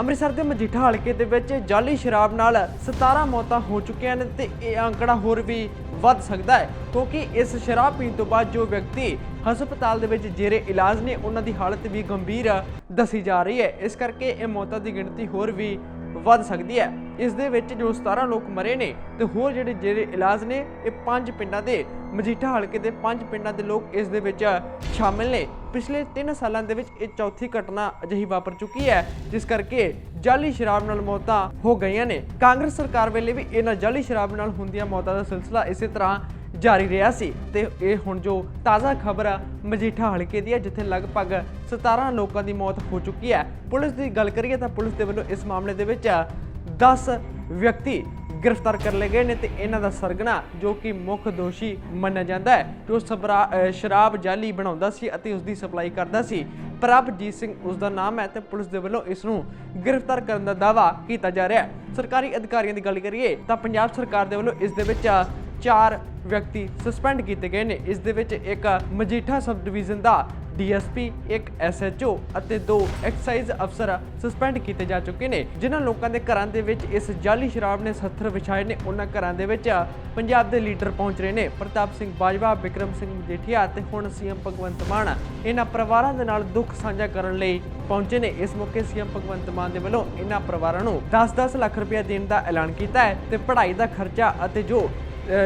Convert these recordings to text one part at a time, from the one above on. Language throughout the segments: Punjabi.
ਅੰਮ੍ਰਿਤਸਰ ਦੇ ਮਜੀਠਾ ਹਲਕੇ ਦੇ ਵਿੱਚ ਜਾਲੀ ਸ਼ਰਾਬ ਨਾਲ 17 ਮੌਤਾਂ ਹੋ ਚੁੱਕੀਆਂ ਨੇ ਤੇ ਇਹ ਅੰਕੜਾ ਹੋਰ ਵੀ ਵੱਧ ਸਕਦਾ ਹੈ, ਕਿਉਂਕਿ ਇਸ ਸ਼ਰਾਬ ਪੀਣ ਤੋਂ ਬਾਅਦ ਜੋ ਵਿਅਕਤੀ ਹਸਪਤਾਲ ਦੇ ਵਿੱਚ ਜੇਰੇ ਇਲਾਜ ਨੇ, ਉਹਨਾਂ ਦੀ ਹਾਲਤ ਵੀ ਗੰਭੀਰ ਦੱਸੀ ਜਾ ਰਹੀ ਹੈ। ਇਸ ਕਰਕੇ ਇਹ ਮੌਤਾਂ ਦੀ ਗਿਣਤੀ ਹੋਰ ਵੀ ਵੱਧ ਸਕਦੀ ਹੈ। ਇਸ ਦੇ ਵਿੱਚ ਜੋ 17 ਲੋਕ ਮਰੇ ਨੇ ਤੇ ਹੋਰ ਜਿਹੜੇ ਜਿਹੜੇ ਇਲਾਜ ਨੇ, ਇਹ ਪੰਜ ਪਿੰਡਾਂ ਦੇ ਮਜੀਠਾ ਹਲਕੇ ਦੇ ਪੰਜ ਪਿੰਡਾਂ ਦੇ ਲੋਕ ਇਸ ਦੇ ਵਿੱਚ ਸ਼ਾਮਿਲ ਨੇ। ਪਿਛਲੇ 3 ਸਾਲਾਂ ਦੇ ਵਿੱਚ ਇਹ ਚੌਥੀ ਘਟਨਾ ਅਜਿਹੀ ਵਾਪਰ ਚੁੱਕੀ ਹੈ, ਜਿਸ ਕਰਕੇ ਜਾਲੀ ਸ਼ਰਾਬ ਨਾਲ ਮੌਤਾਂ ਹੋ ਗਈਆਂ ਨੇ। ਕਾਂਗਰਸ ਸਰਕਾਰ ਵੇਲੇ ਵੀ ਇਹਨਾਂ ਜਾਲੀ ਸ਼ਰਾਬ ਨਾਲ ਹੁੰਦੀਆਂ ਮੌਤਾਂ ਦਾ ਸਿਲਸਿਲਾ ਇਸੇ ਤਰ੍ਹਾਂ ਜਾਰੀ ਰਿਹਾ ਸੀ ਤੇ ਇਹ ਹੁਣ ਜੋ ਤਾਜ਼ਾ ਖਬਰ ਆ, ਮਜੀਠਾ ਹਲਕੇ ਦੀ ਹੈ, ਜਿੱਥੇ ਲਗਭਗ 17 ਲੋਕਾਂ ਦੀ ਮੌਤ ਹੋ ਚੁੱਕੀ ਹੈ। ਪੁਲਿਸ ਦੀ ਗੱਲ ਕਰੀਏ ਤਾਂ ਪੁਲਿਸ ਦੇ ਵੱਲੋਂ ਇਸ ਮਾਮਲੇ ਦੇ ਵਿੱਚ 10 ਵਿਅਕਤੀ ਗ੍ਰਿਫਤਾਰ ਕਰ ਲਏ ਗਏ ਨੇ ਤੇ ਇਹਨਾਂ ਦਾ ਸਰਗਣਾ ਜੋ ਕਿ ਮੁੱਖ ਦੋਸ਼ੀ ਮੰਨਿਆ ਜਾਂਦਾ ਹੈ ਜੋ ਸ਼ਰਾਬ ਜਾਲੀ ਬਣਾਉਂਦਾ ਸੀ ਅਤੇ ਉਸ ਦੀ ਸਪਲਾਈ ਕਰਦਾ ਸੀ। ਪ੍ਰਭਜੀਤ ਸਿੰਘ ਉਸ ਦਾ ਨਾਮ ਹੈ ਤੇ ਪੁਲਿਸ ਦੇ ਵੱਲੋਂ ਇਸ ਨੂੰ ਗ੍ਰਿਫਤਾਰ ਕਰਨ ਦਾ ਦਾਅਵਾ ਕੀਤਾ ਜਾ ਰਿਹਾ ਹੈ। ਸਰਕਾਰੀ ਅਧਿਕਾਰੀਆਂ ਦੀ ਗੱਲ ਕਰੀਏ ਤਾਂ ਪੰਜਾਬ ਸਰਕਾਰ ਦੇ ਵੱਲੋਂ ਇਸ ਦੇ ਵਿੱਚ ਚਾਰ ਵਿਅਕਤੀ ਸਸਪੈਂਡ ਕੀਤੇ ਗਏ ਨੇ। ਇਸ ਦੇ ਵਿੱਚ ਇੱਕ ਮਜੀਠਾ ਸਬ ਡਿਵੀਜ਼ਨ ਦਾ ਡੀਐਸਪੀ, ਇੱਕ ਐਸਐਚਓ ਅਤੇ ਦੋ ਐਕਸਾਈਜ਼ ਅਫਸਰ ਸਸਪੈਂਡ ਕੀਤੇ ਜਾ ਚੁੱਕੇ ਨੇ, ਜਿਨ੍ਹਾਂ ਲੋਕਾਂ ਦੇ ਘਰਾਂ ਦੇ ਵਿੱਚ ਇਸ ਜਾਲੀ ਸ਼ਰਾਬ ਨੇ ਸੱਥਰ ਵਿਛਾਏ ਨੇ, ਉਹਨਾਂ ਘਰਾਂ ਦੇ ਵਿੱਚ ਪੰਜਾਬ ਦੇ ਲੀਡਰ ਪਹੁੰਚ ਰਹੇ ਨੇ, ਪ੍ਰਤਾਪ ਸਿੰਘ ਬਾਜਵਾ ਵਿਕਰਮ ਸਿੰਘ ਮਜੀਠੀਆ ਤੇ ਹੁਣ ਸੀਐਮ ਭਗਵੰਤ ਮਾਨ, ਇਹਨਾਂ ਪਰਿਵਾਰਾਂ ਦੇ ਨਾਲ ਦੁੱਖ ਸਾਂਝਾ ਕਰਨ ਲਈ ਪਹੁੰਚੇ ਨੇ, ਇਸ ਮੌਕੇ ਸੀਐਮ ਭਗਵੰਤ ਮਾਨ ਦੇ ਵੱਲੋਂ ਇਹਨਾਂ ਪਰਿਵਾਰਾਂ ਨੂੰ 10-10 ਲੱਖ ਰੁਪਏ ਦੇਣ ਦਾ ਐਲਾਨ ਕੀਤਾ ਹੈ ਤੇ ਪੜ੍ਹਾਈ ਦਾ ਖਰਚਾ ਅਤੇ ਜੋ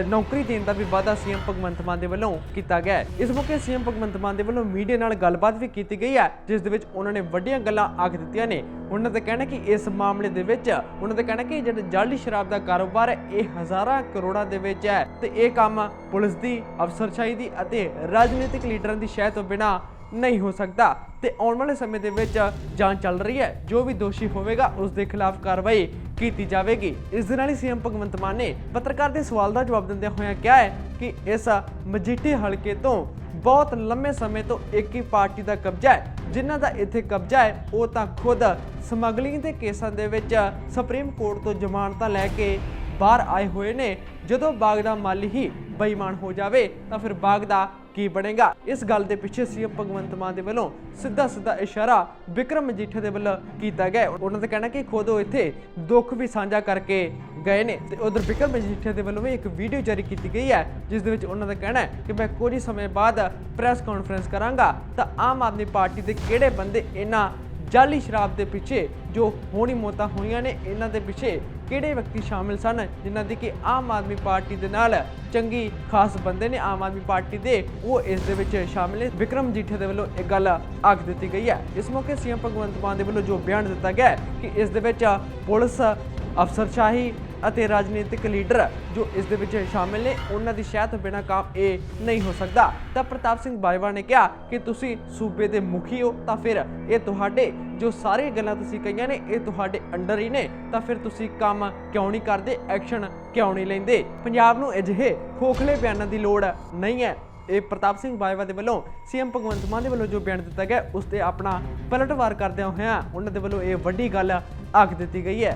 ਨੌਕਰੀ ਦੇਣ ਦਾ ਵੀ ਵਾਅਦਾ ਸੀਐਮ ਭਗਵੰਤ ਮਾਨ ਦੇ ਵੱਲੋਂ ਕੀਤਾ ਗਿਆ ਹੈ। ਇਸ ਮੌਕੇ ਸੀਐਮ ਭਗਵੰਤ ਮਾਨ ਦੇ ਵੱਲੋਂ ਮੀਡੀਆ ਨਾਲ ਗੱਲਬਾਤ ਵੀ ਕੀਤੀ ਗਈ ਹੈ, ਜਿਸ ਦੇ ਵਿੱਚ ਉਹਨਾਂ ਨੇ ਵੱਡੀਆਂ ਗੱਲਾਂ ਆਖ ਦਿੱਤੀਆਂ ਨੇ। ਉਹਨਾਂ ਦਾ ਕਹਿਣਾ ਕਿ ਇਸ ਮਾਮਲੇ ਦੇ ਵਿੱਚ, ਉਹਨਾਂ ਦਾ ਕਹਿਣਾ ਕਿ ਜਿਹੜਾ ਜਾਲੀ ਸ਼ਰਾਬ ਦਾ ਕਾਰੋਬਾਰ ਹੈ, ਇਹ ਹਜ਼ਾਰਾਂ ਕਰੋੜਾਂ ਦੇ ਵਿੱਚ ਹੈ ਤੇ ਇਹ ਕੰਮ ਪੁਲਿਸ ਦੀ, ਅਫਸਰਸ਼ਾਹੀ ਦੀ ਅਤੇ ਰਾਜਨੀਤਿਕ ਲੀਡਰਾਂ ਦੀ ਸ਼ਹਿ ਤੋਂ ਬਿਨਾਂ ਨਹੀਂ ਹੋ ਸਕਦਾ ਤੇ ਆਉਣ ਵਾਲੇ ਸਮੇਂ ਦੇ ਵਿੱਚ ਜਾਂਚ ਚੱਲ ਰਹੀ ਹੈ। ਜੋ ਵੀ ਦੋਸ਼ੀ ਹੋਵੇਗਾ, ਉਸ ਦੇ ਖਿਲਾਫ ਕਾਰਵਾਈ ਕੀਤੀ ਜਾਵੇਗੀ। ਇਸ ਦੇ ਨਾਲ ਹੀ ਸੀਐਮ ਭਗਵੰਤ ਮਾਨ ਨੇ ਪੱਤਰਕਾਰ ਦੇ ਸਵਾਲ ਦਾ ਜਵਾਬ ਦਿੰਦਿਆਂ ਹੋਇਆਂ ਕਿਹਾ ਹੈ ਕਿ ਇਸ ਮਜੀਠੀ ਹਲਕੇ ਤੋਂ ਬਹੁਤ ਲੰਮੇ ਸਮੇਂ ਤੋਂ ਇੱਕ ਹੀ ਪਾਰਟੀ ਦਾ ਕਬਜ਼ਾ ਹੈ। ਜਿਨ੍ਹਾਂ ਦਾ ਇੱਥੇ ਕਬਜ਼ਾ ਹੈ, ਉਹ ਤਾਂ ਖੁਦ ਸਮਗਲਿੰਗ ਦੇ ਕੇਸਾਂ ਦੇ ਵਿੱਚ ਸੁਪਰੀਮ ਕੋਰਟ ਤੋਂ ਜ਼ਮਾਨਤਾਂ ਲੈ ਕੇ ਬਾਹਰ ਆਏ ਹੋਏ ਨੇ। ਜਦੋਂ ਬਾਗ ਦਾ ਮਾਲੀ ਹੀ ਬੇਈਮਾਨ ਹੋ ਜਾਵੇ ਤਾਂ ਫਿਰ ਬਾਗ ਦਾ ਕੀ ਬਣੇਗਾ? ਇਸ ਗੱਲ ਦੇ ਪਿੱਛੇ ਸੀਐਮ ਭਗਵੰਤ ਮਾਨ ਦੇ ਵੱਲੋਂ ਸਿੱਧਾ ਸਿੱਧਾ ਇਸ਼ਾਰਾ ਵਿਕਰਮ ਮਜੀਠੇ ਦੇ ਵੱਲੋਂ ਕੀਤਾ ਗਿਆ। ਉਹਨਾਂ ਦਾ ਕਹਿਣਾ ਕਿ ਖੁਦ ਉਹ ਇੱਥੇ ਦੁੱਖ ਵੀ ਸਾਂਝਾ ਕਰਕੇ ਗਏ ਨੇ ਤੇ ਉਧਰ ਵਿਕਰਮ ਮਜੀਠੇ ਦੇ ਵੱਲੋਂ ਵੀ ਇੱਕ ਵੀਡੀਓ ਜਾਰੀ ਕੀਤੀ ਗਈ ਹੈ, ਜਿਸ ਦੇ ਵਿੱਚ ਉਹਨਾਂ ਦਾ ਕਹਿਣਾ ਹੈ ਕਿ ਮੈਂ ਕੁਝ ਸਮੇਂ ਬਾਅਦ ਪ੍ਰੈਸ ਕਾਨਫਰੰਸ ਕਰਾਂਗਾ ਤਾਂ ਆਮ ਆਦਮੀ ਪਾਰਟੀ ਦੇ ਕਿਹੜੇ ਬੰਦੇ ਇਹਨਾਂ ਜਾਲੀ ਸ਼ਰਾਬ ਦੇ ਪਿੱਛੇ ਜੋ ਹੋਣੀ ਮੌਤਾਂ ਹੋਈਆਂ ਨੇ, ਇਹਨਾਂ ਦੇ ਪਿੱਛੇ ਕਿਹੜੇ ਵਿਅਕਤੀ ਸ਼ਾਮਿਲ ਸਨ, ਜਿਨ੍ਹਾਂ ਦੀ ਕਿ ਆਮ ਆਦਮੀ ਪਾਰਟੀ ਦੇ ਨਾਲ ਚੰਗੀ ਖਾਸ ਬੰਦੇ ਨੇ ਆਮ ਆਦਮੀ ਪਾਰਟੀ ਦੇ, ਉਹ ਇਸ ਦੇ ਵਿੱਚ ਸ਼ਾਮਿਲ ਨੇ। ਵਿਕਰਮ ਜੀਠੇ ਦੇ ਵੱਲੋਂ ਇਹ ਗੱਲ ਆਖ ਦਿੱਤੀ ਗਈ ਹੈ। ਇਸ ਮੌਕੇ ਸੀਐਮ ਭਗਵੰਤ ਮਾਨ ਦੇ ਵੱਲੋਂ ਜੋ ਬਿਆਨ ਦਿੱਤਾ ਗਿਆ ਕਿ ਇਸ ਦੇ ਵਿੱਚ ਪੁਲਿਸ ਅਫਸਰਸ਼ਾਹੀ ਅਤੇ ਰਾਜਨੀਤਿਕ ਲੀਡਰ ਜੋ ਇਸ ਦੇ ਵਿੱਚ ਸ਼ਾਮਿਲ ਨੇ, ਉਹਨਾਂ ਦੀ ਸ਼ਹਿ ਤੋਂ ਬਿਨਾਂ ਕੰਮ ਇਹ ਨਹੀਂ ਹੋ ਸਕਦਾ। ਤਾਂ ਪ੍ਰਤਾਪ ਸਿੰਘ ਬਾਜਵਾ ਨੇ ਕਿਹਾ ਕਿ ਤੁਸੀਂ ਸੂਬੇ ਦੇ ਮੁਖੀ ਹੋ, ਤਾਂ ਫਿਰ ਇਹ ਤੁਹਾਡੇ ਜੋ ਸਾਰੇ ਗੱਲਾਂ ਤੁਸੀਂ ਕਹੀਆਂ ਨੇ, ਇਹ ਤੁਹਾਡੇ ਅੰਡਰ ਹੀ ਨੇ। ਤਾਂ ਫਿਰ ਤੁਸੀਂ ਕੰਮ ਕਿਉਂ ਨਹੀਂ ਕਰਦੇ, ਐਕਸ਼ਨ ਕਿਉਂ ਨਹੀਂ ਲੈਂਦੇ? ਪੰਜਾਬ ਨੂੰ ਅਜਿਹੇ ਖੋਖਲੇ ਬਿਆਨਾਂ ਦੀ ਲੋੜ ਨਹੀਂ ਹੈ। ਇਹ ਪ੍ਰਤਾਪ ਸਿੰਘ ਬਾਜਵਾ ਦੇ ਵੱਲੋਂ ਸੀਐਮ ਭਗਵੰਤ ਮਾਨ ਦੇ ਵੱਲੋਂ ਜੋ ਬਿਆਨ ਦਿੱਤਾ ਗਿਆ, ਉਸ ਤੇ ਆਪਣਾ ਪਲਟਵਾਰ ਕਰਦਿਆਂ ਹੋਇਆਂ ਉਹਨਾਂ ਦੇ ਵੱਲੋਂ ਇਹ ਵੱਡੀ ਗੱਲ ਆਖ ਦਿੱਤੀ ਗਈ ਹੈ।